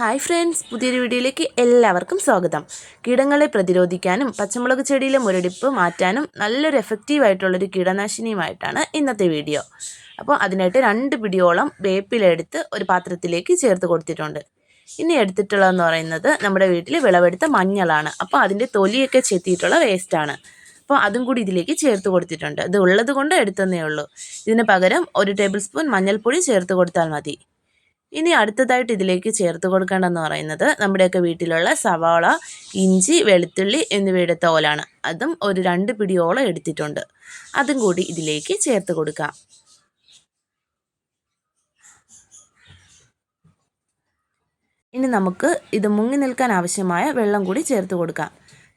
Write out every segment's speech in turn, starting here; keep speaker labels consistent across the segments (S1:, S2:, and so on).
S1: Hi friends പുതിയൊരു വീഡിയോയിലേക്ക് എല്ലാവർക്കും സ്വാഗതം. കീടങ്ങളെ പ്രതിരോധിക്കാനും പച്ചമുളക് ചെടിയിലെ മുരടിപ്പ് മാറ്റാനും നല്ലൊരു എഫക്റ്റീവായിട്ടുള്ളൊരു കീടനാശിനിയുമായിട്ടാണ് ഇന്നത്തെ വീഡിയോ. അപ്പോൾ അതിനായിട്ട് രണ്ട് പിടിയോളം വേപ്പിലെടുത്ത് ഒരു പാത്രത്തിലേക്ക് ചേർത്ത് കൊടുത്തിട്ടുണ്ട്. ഇനി എടുത്തിട്ടുള്ളതെന്ന് പറയുന്നത് നമ്മുടെ വീട്ടിൽ വിളവെടുത്ത മഞ്ഞളാണ്. അപ്പോൾ അതിന്റെ തൊലിയൊക്കെ ചെത്തിയിട്ടുള്ള വേസ്റ്റാണ് അപ്പോൾ അതും കൂടി ഇതിലേക്ക് ചേർത്ത് കൊടുത്തിട്ടുണ്ട്. ഇത് ഉള്ളത് കൊണ്ട് എടുത്തതേ ഉള്ളൂ. ഇതിന് പകരം ഒരു ടേബിൾ സ്പൂൺ മഞ്ഞൾപ്പൊടി ചേർത്ത് കൊടുത്താൽ മതി. ഇനി അടുത്തതായിട്ട് ഇതിലേക്ക് ചേർത്ത് കൊടുക്കേണ്ടതെന്ന് പറയുന്നത് നമ്മുടെയൊക്കെ വീട്ടിലുള്ള സവാള ഇഞ്ചി വെളുത്തുള്ളി എന്നിവയുടെ തോലാണ്. അതും ഒരു രണ്ട് പിടിയോളം എടുത്തിട്ടുണ്ട്. അതും കൂടി ഇതിലേക്ക് ചേർത്ത് കൊടുക്കാം. ഇനി നമുക്ക് ഇത് മുങ്ങി നിൽക്കാൻ ആവശ്യമായ വെള്ളം കൂടി ചേർത്ത് കൊടുക്കാം.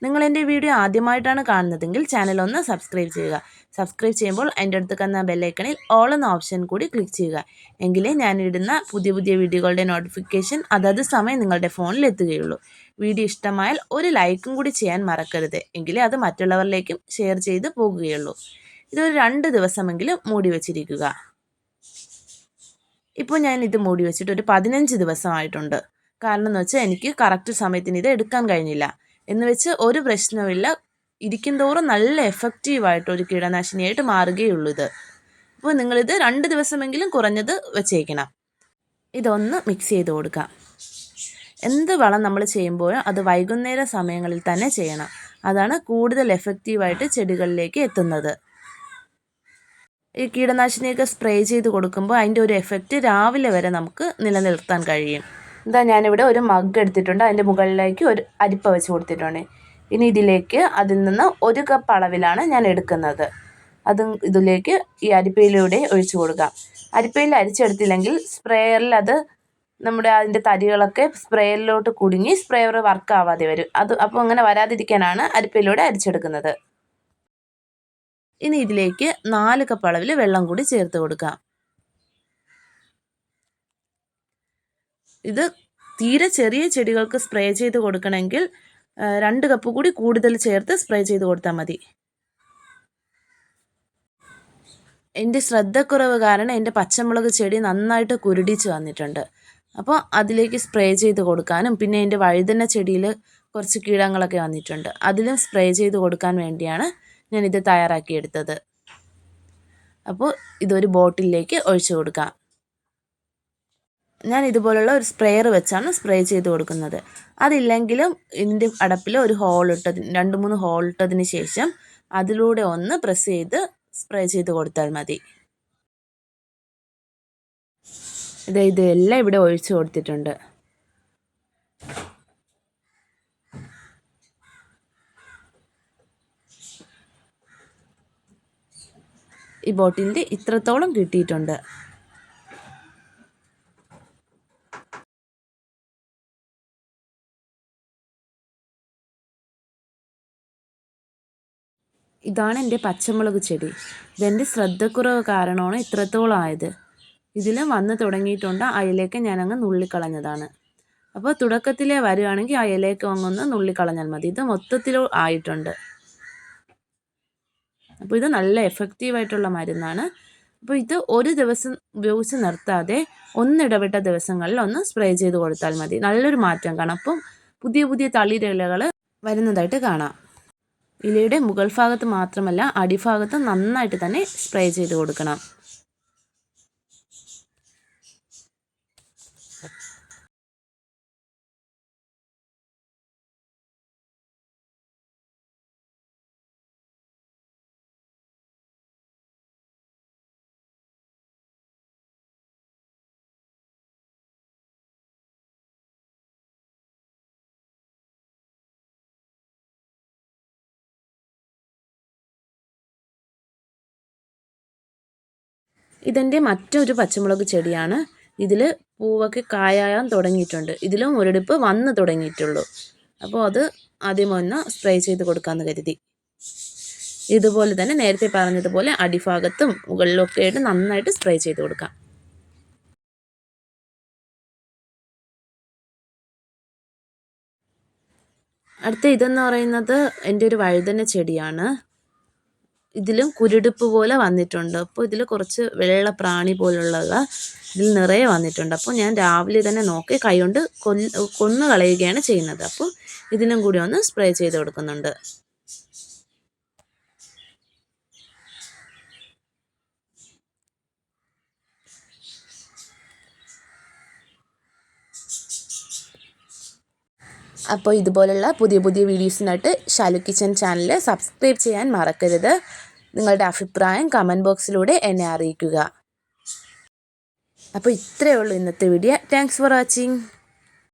S1: നിങ്ങൾ എന്റെ വീഡിയോ ആദ്യമായിട്ടാണ് കാണുന്നതെങ്കിൽ ചാനൽ ഒന്ന് സബ്സ്ക്രൈബ് ചെയ്യുക. സബ്സ്ക്രൈബ് ചെയ്യുമ്പോൾ എന്റെ അടുത്ത് കന്ന ബെല്ലൈക്കണിൽ ഓൾ എന്ന ഓപ്ഷൻ കൂടി ക്ലിക്ക് ചെയ്യുക. എങ്കിലേ ഞാൻ ഇടുന്ന പുതിയ പുതിയ വീഡിയോകളുടെ നോട്ടിഫിക്കേഷൻ അതത് സമയം നിങ്ങളുടെ ഫോണിൽ എത്തുകയുള്ളൂ. വീഡിയോ ഇഷ്ടമായാൽ ഒരു ലൈക്കും കൂടി ചെയ്യാൻ മറക്കരുത്. എങ്കിലേ അത് മറ്റുള്ളവരിലേക്കും ഷെയർ ചെയ്ത് പോകുകയുള്ളൂ. ഇതൊരു രണ്ട് ദിവസമെങ്കിലും മൂടി വച്ചിരിക്കുക. ഇപ്പോൾ ഞാൻ ഇത് മൂടി വെച്ചിട്ട് ഒരു പതിനഞ്ച് ദിവസമായിട്ടുണ്ട്. കാരണം എന്ന് വെച്ചാൽ എനിക്ക് കറക്റ്റ് സമയത്തിന് ഇത് എടുക്കാൻ കഴിഞ്ഞില്ല. എന്ന് വെച്ച് ഒരു പ്രശ്നവുമില്ല. ഇരിക്കും തോറും നല്ല എഫക്റ്റീവായിട്ട് ഒരു കീടനാശിനിയായിട്ട് മാറുകയുള്ളൂ ഇത്. അപ്പോൾ നിങ്ങളിത് രണ്ട് ദിവസമെങ്കിലും കുറഞ്ഞത് വെച്ചേക്കണം. ഇതൊന്ന് മിക്സ് ചെയ്ത് കൊടുക്കാം. എന്ത് വളം നമ്മൾ ചെയ്യുമ്പോഴും അത് വൈകുന്നേര സമയങ്ങളിൽ തന്നെ ചെയ്യണം. അതാണ് കൂടുതൽ എഫക്റ്റീവായിട്ട് ചെടികളിലേക്ക് എത്തുന്നത്. ഈ കീടനാശിനിയൊക്കെ സ്പ്രേ ചെയ്ത് കൊടുക്കുമ്പോൾ അതിന്റെ ഒരു എഫക്റ്റ് രാവിലെ വരെ നമുക്ക് നിലനിർത്താൻ കഴിയും. എന്താ ഞാനിവിടെ ഒരു മഗ് എടുത്തിട്ടുണ്ട്. അതിന്റെ മുകളിലേക്ക് ഒരു അരിപ്പ വെച്ച് കൊടുത്തിട്ടുണ്ട്. ഇനി ഇതിലേക്ക് അതിൽ നിന്ന് ഒരു കപ്പ് അളവിലാണ് ഞാൻ എടുക്കുന്നത്. അതും ഇതിലേക്ക് ഈ അരിപ്പയിലൂടെ ഒഴിച്ചു കൊടുക്കാം. അരിപ്പയിൽ അരിച്ചെടുത്തില്ലെങ്കിൽ സ്പ്രേയറിൽ അത് നമ്മുടെ അതിന്റെ തരികളൊക്കെ സ്പ്രേയറിലോട്ട് കുടുങ്ങി സ്പ്രേയർ വർക്ക് ആവാതെ വരും. അത് അപ്പോൾ അങ്ങനെ വരാതിരിക്കാനാണ് അരിപ്പയിലൂടെ അരിച്ചെടുക്കുന്നത്. ഇനി ഇതിലേക്ക് നാല് കപ്പ് അളവിൽ വെള്ളം കൂടി ചേർത്ത് കൊടുക്കാം. ഇത് തീരെ ചെറിയ ചെടികൾക്ക് സ്പ്രേ ചെയ്ത് കൊടുക്കണമെങ്കിൽ രണ്ട് കപ്പ് കൂടി കൂടുതൽ ചേർത്ത് സ്പ്രേ ചെയ്ത് കൊടുത്താൽ മതി. എന്റെ ശ്രദ്ധക്കുറവ് കാരണം എന്റെ പച്ചമുളക് ചെടി നന്നായിട്ട് കുരുടിച്ച് വന്നിട്ടുണ്ട്. അപ്പോൾ അതിലേക്ക് സ്പ്രേ ചെയ്ത് കൊടുക്കാനും പിന്നെ എന്റെ വഴുതന ചെടിയിൽ കുറച്ച് കീടങ്ങളൊക്കെ വന്നിട്ടുണ്ട്. അതിലും സ്പ്രേ ചെയ്ത് കൊടുക്കാൻ വേണ്ടിയാണ് ഞാനിത് തയ്യാറാക്കിയെടുത്തത്. അപ്പോൾ ഇതൊരു ബോട്ടിലേക്ക് ഒഴിച്ചു കൊടുക്കാം. ഞാൻ ഇതുപോലുള്ള ഒരു സ്പ്രേയർ വെച്ചാണ് സ്പ്രേ ചെയ്ത് കൊടുക്കുന്നത്. അതില്ലെങ്കിലും ഇതിന്റെ അടപ്പിൽ ഒരു ഹോൾ ഇട്ടതിന് രണ്ട് മൂന്ന് ഹോൾ ഇട്ടതിന് ശേഷം അതിലൂടെ ഒന്ന് പ്രസ് ചെയ്ത് സ്പ്രേ ചെയ്ത് കൊടുത്താൽ മതി. ഇത് ഇതെല്ലാം ഇവിടെ ഒഴിച്ചു കൊടുത്തിട്ടുണ്ട്. ഈ ബോട്ടിലിന്റെ ഇത്രത്തോളം കിട്ടിയിട്ടുണ്ട്. ഇതാണ് എന്റെ പച്ചമുളക് ചെടി. ഇതെന്റെ ശ്രദ്ധക്കുറവ് കാരണമാണ് ഇത്രത്തോളം ആയത്. ഇതിൽ വന്ന് തുടങ്ങിയിട്ടുണ്ട് ആ ഇലയൊക്കെ ഞാനങ്ങ് നുള്ളിക്കളഞ്ഞതാണ്. അപ്പോൾ തുടക്കത്തിലേ വരുവാണെങ്കിൽ ആ ഇലയൊക്കെ അങ്ങൊന്ന് നുള്ളിക്കളഞ്ഞാൽ മതി. ഇത് മൊത്തത്തിലോ ആയിട്ടുണ്ട്. അപ്പോൾ ഇത് നല്ല എഫക്റ്റീവായിട്ടുള്ള മരുന്നാണ്. അപ്പോൾ ഇത് ഒരു ദിവസം ഉപയോഗിച്ച് നിർത്താതെ ഒന്നിടവിട്ട ദിവസങ്ങളിൽ ഒന്ന് സ്പ്രേ ചെയ്ത് കൊടുത്താൽ മതി. നല്ലൊരു മാറ്റം കാണാം. അപ്പം പുതിയ പുതിയ തളിരിലകൾ വരുന്നതായിട്ട് കാണാം. ഇലയുടെ മുകൾ ഭാഗത്ത് മാത്രമല്ല അടിഭാഗത്ത് നന്നായിട്ട് തന്നെ സ്പ്രേ ചെയ്ത് കൊടുക്കണം. ഇതെന്റെ മറ്റൊരു പച്ചമുളക് ചെടിയാണ്. ഇതിൽ പൂവൊക്കെ കായാൻ തുടങ്ങിയിട്ടുണ്ട്. ഇതിലും ഒരെടുപ്പ് വന്ന് തുടങ്ങിയിട്ടുള്ളൂ. അപ്പോൾ അത് ആദ്യം ഒന്ന് സ്പ്രേ ചെയ്ത് കൊടുക്കാമെന്ന് കരുതി. ഇതുപോലെ തന്നെ നേരത്തെ പറഞ്ഞതുപോലെ അടിഭാഗത്തും മുകളിലൊക്കെ ആയിട്ട് നന്നായിട്ട് സ്പ്രേ ചെയ്ത് കൊടുക്കാം. അടുത്ത ഇതെന്ന് പറയുന്നത് എന്റെ ഒരു വഴുതന ചെടിയാണ്. ഇതിലും കുരുടുപ്പ് പോലെ വന്നിട്ടുണ്ട്. അപ്പോൾ ഇതിൽ കുറച്ച് വെള്ള പ്രാണി പോലുള്ളത് ഇതിൽ നിറയെ വന്നിട്ടുണ്ട്. അപ്പോൾ ഞാൻ രാവിലെ തന്നെ നോക്കി കൈകൊണ്ട് കൊന്ന് കൊന്നു കളയുകയാണ് ചെയ്യുന്നത്. അപ്പോൾ ഇതിനും കൂടി ഒന്ന് സ്പ്രേ ചെയ്ത് കൊടുക്കുന്നുണ്ട്. അപ്പോൾ ഇതുപോലുള്ള പുതിയ പുതിയ വീഡിയോസിനായിട്ട് ഷാലു കിച്ചൻ ചാനൽ സബ്സ്ക്രൈബ് ചെയ്യാൻ മറക്കരുത്. നിങ്ങളുടെ അഭിപ്രായം കമന്റ് ബോക്സിലൂടെ എന്നെ അറിയിക്കുക. അപ്പോൾ ഇത്രയേ ഉള്ളൂ ഇന്നത്തെ വീഡിയോ താങ്ക്സ് ഫോർ വാച്ചിങ്